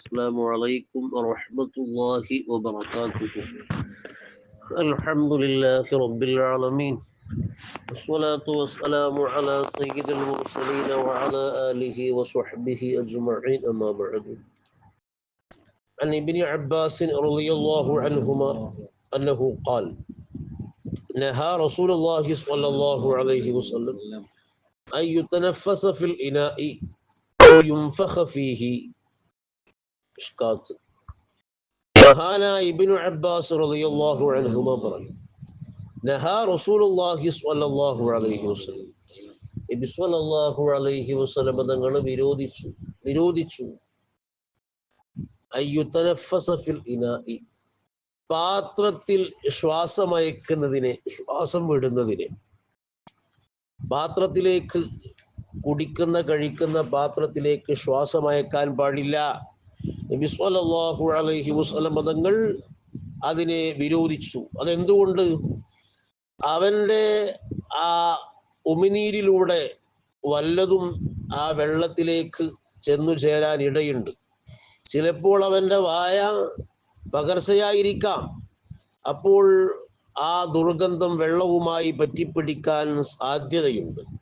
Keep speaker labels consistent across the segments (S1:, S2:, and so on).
S1: السلام عليكم ورحمة الله وبركاته. الحمد لله رب العالمين والصلاة والسلام على سيد المرسلين وعلى آله وصحبه أجمعين أما بعد. عن ابن عباس رضي الله عنهما أنه قال نهى رسول الله صلى الله عليه وسلم أن يتنفس في الإناء أو ينفخ فيه. ഇഷ്കാത്ത് മഹാനായ Ibn Abbas റളിയല്ലാഹു അൻഹുമ പറഞ്ഞു നഹാ റസൂലുള്ളാഹി സ്വല്ലല്ലാഹു അലൈഹി വസല്ലം. നബി സ്വല്ലല്ലാഹു അലൈഹി വസല്ലം തങ്ങൾ വിരോധിച്ചു നിരോധിച്ചു അയ്യുതനഫസ ഫിൽ ഇനാഇ പാത്രത്തിൽ ശ്വാസമയക്കുന്നതിനെ ശ്വാസം വിടുന്നതിനെ. പാത്രത്തിലേക്ക് കുടിക്കുന്ന കഴിക്കുന്ന പാത്രത്തിലേക്ക് ശ്വാസമയക്കാൻ പാടില്ല. നബി സ്വല്ലല്ലാഹു അലൈഹി വസല്ലം പദങ്ങൾ അതിനെ വിരോധിച്ചു. അതെന്തുകൊണ്ട്? അവന്റെ ആ ഉമിനീരിലൂടെ വല്ലതും ആ വെള്ളത്തിലേക്ക് ചെന്നു ചേരാൻ ഇടയുണ്ട്. ചിലപ്പോൾ അവന്റെ വായ പകർച്ചയായിരിക്കാം. അപ്പോൾ ആ ദുർഗന്ധം വെള്ളവുമായി പറ്റിപ്പിടിക്കാൻ സാധ്യതയുണ്ട്.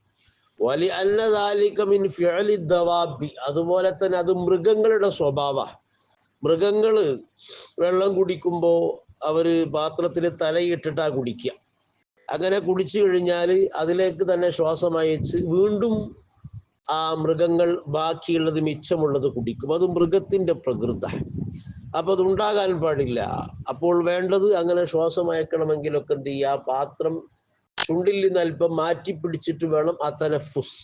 S1: അതുപോലെ തന്നെ അത് മൃഗങ്ങളുടെ സ്വഭാവ. മൃഗങ്ങൾ വെള്ളം കുടിക്കുമ്പോൾ അവർ പാത്രത്തിൽ തലയിട്ടിട്ടാ കുടിക്കുക അങ്ങനെ കുടിച്ചു കഴിഞ്ഞാൽ അതിലേക്ക് തന്നെ ശ്വാസം അയച്ച് വീണ്ടും ആ മൃഗങ്ങൾ ബാക്കിയുള്ളത് മിച്ചമുള്ളത് കുടിക്കും. അത് മൃഗത്തിന്റെ പ്രകൃത. അപ്പൊ അത് ഉണ്ടാകാൻ പാടില്ല. അപ്പോൾ വേണ്ടത് അങ്ങനെ ശ്വാസം അയക്കണമെങ്കിലൊക്കെ എന്ത് ചെയ്യുക? പാത്രം ചുണ്ടിൽ നിന്ന് അല്പം മാറ്റി പിടിച്ചിട്ട് വേണം ആ തനഫുസ്.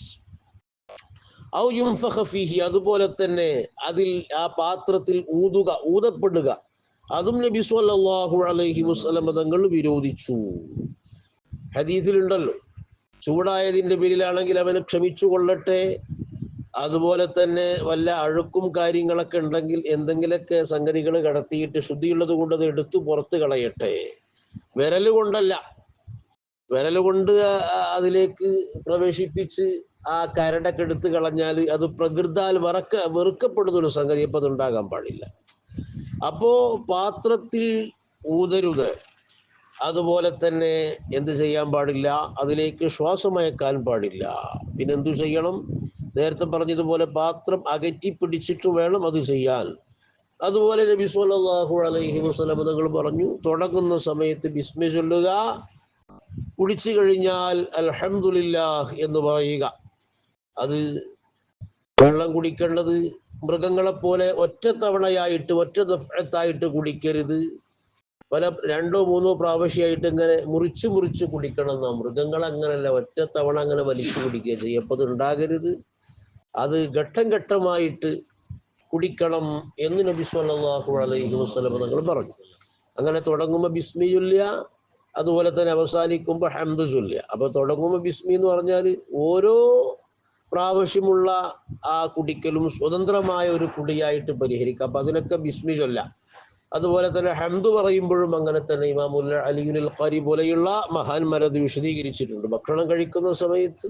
S1: ഔ യുംഫഖ ഫീഹി അതുപോലെ തന്നെ അതിൽ ആ പാത്രത്തിൽ ഊതുക ഊതപ്പെടുക. അതും നബി സ്വല്ലല്ലാഹു അലൈഹി വസല്ലം തങ്ങൾ വിരോധിച്ചു. ഹദീസിലുണ്ടല്ലോ ചൂടായതിന്റെ പേരിലാണെങ്കിൽ അവന് ക്ഷമിച്ചു കൊള്ളട്ടെ. അതുപോലെ തന്നെ വല്ല അഴുക്കും കാര്യങ്ങളൊക്കെ ഉണ്ടെങ്കിൽ എന്തെങ്കിലുമൊക്കെ സംഗതികൾ കടത്തിയിട്ട് ശുദ്ധിയുള്ളത് കൊണ്ട് അത് എടുത്തു പുറത്ത് കളയട്ടെ. വിരൽ കൊണ്ടല്ല വിരൽ കൊണ്ട് അതിലേക്ക് പ്രവേശിപ്പിച്ച് ആ കരടൊക്കെ എടുത്തു കളഞ്ഞാൽ അത് പ്രകൃതാൽ വറക്ക വെറുക്കപ്പെടുന്ന ഒരു സംഗതി അപ്പൊ അത് ഉണ്ടാകാൻ പാടില്ല. അപ്പോ പാത്രത്തിൽ ഊതരുത്. അതുപോലെ തന്നെ എന്ത് ചെയ്യാൻ പാടില്ല? അതിലേക്ക് ശ്വാസമയക്കാൻ പാടില്ല. പിന്നെ എന്തു ചെയ്യണം? നേരത്തെ പറഞ്ഞതുപോലെ പാത്രം അകറ്റി പിടിച്ചിട്ട് വേണം അത് ചെയ്യാൻ. അതുപോലെ നബി സല്ലല്ലാഹു അലൈഹി വസല്ലം തങ്ങൾ പറഞ്ഞു തുടങ്ങുന്ന സമയത്ത് ബിസ്മി ചൊല്ലുക കുടിച്ചു കഴിഞ്ഞാൽ അൽഹംദുലില്ലാഹ് എന്ന് പറയുക. അത് വെള്ളം കുടിക്കേണ്ടത് മൃഗങ്ങളെ പോലെ ഒറ്റ തവണയായിട്ട് ഒറ്റ ദഫത്തായിട്ട് കുടിക്കരുത്. പല രണ്ടോ മൂന്നോ പ്രാവശ്യമായിട്ട് ഇങ്ങനെ മുറിച്ച് മുറിച്ച് കുടിക്കണം എന്നാ. മൃഗങ്ങൾ അങ്ങനല്ല ഒറ്റ തവണ അങ്ങനെ വലിച്ചു കുടിക്കുക ചെയ്യപ്പോൾ ഉണ്ടാകരുത്. അത് ഘട്ടം ഘട്ടമായിട്ട് കുടിക്കണം എന്ന് നബി സല്ലല്ലാഹു അലൈഹി വസല്ലം തങ്ങൾ പറഞ്ഞു. അങ്ങനെ തുടങ്ങുമ്പോൾ ബിസ്മി ചൊല്ലുക അതുപോലെ തന്നെ അവസാനിക്കുമ്പോൾ ഹംദ് ചൊല്ലുക. അപ്പൊ തുടങ്ങുമ്പോൾ ബിസ്മി എന്ന് പറഞ്ഞാൽ ഓരോ പ്രാവശ്യമുള്ള ആ കുടിക്കലും സ്വതന്ത്രമായ ഒരു കുടിയായിട്ട് പരിഹരിക്കാം അപ്പൊ അതിനൊക്കെ ബിസ്മി ചൊല്ലാം. അതുപോലെ തന്നെ ഹംദ് പറയുമ്പോഴും അങ്ങനെ തന്നെ ഇമാമുല്ല അലിയുൽ ഖരി പോലെയുള്ള മഹാന്മാരത് വിശദീകരിച്ചിട്ടുണ്ട്. ഭക്ഷണം കഴിക്കുന്ന സമയത്ത്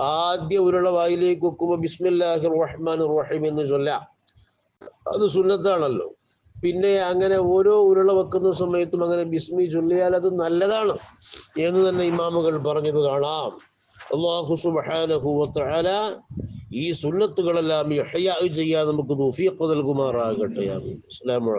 S1: ആദ്യ ഉരുള വായിലേക്ക് വെക്കുമ്പോൾ ബിസ്മില്ലാഹി റഹ്മാൻ റഹീം എന്ന് ചൊല്ലാം. അത് സുന്നത്താണല്ലോ. പിന്നെ അങ്ങനെ ഓരോ ഉരുള വെക്കുന്ന സമയത്തും അങ്ങനെ ബിസ്മി ചൊല്ലിയാൽ അത് നല്ലതാണ് എന്ന് തന്നെ ഇമാമുകൾ പറഞ്ഞത് കാണാം. അള്ളാഹു ഈ സുന്നത്തുകളെല്ലാം ചെയ്യാൻ നമുക്ക് തൗഫീഖ് നൽകുമാറാകട്ടെ. അസ്സലാമു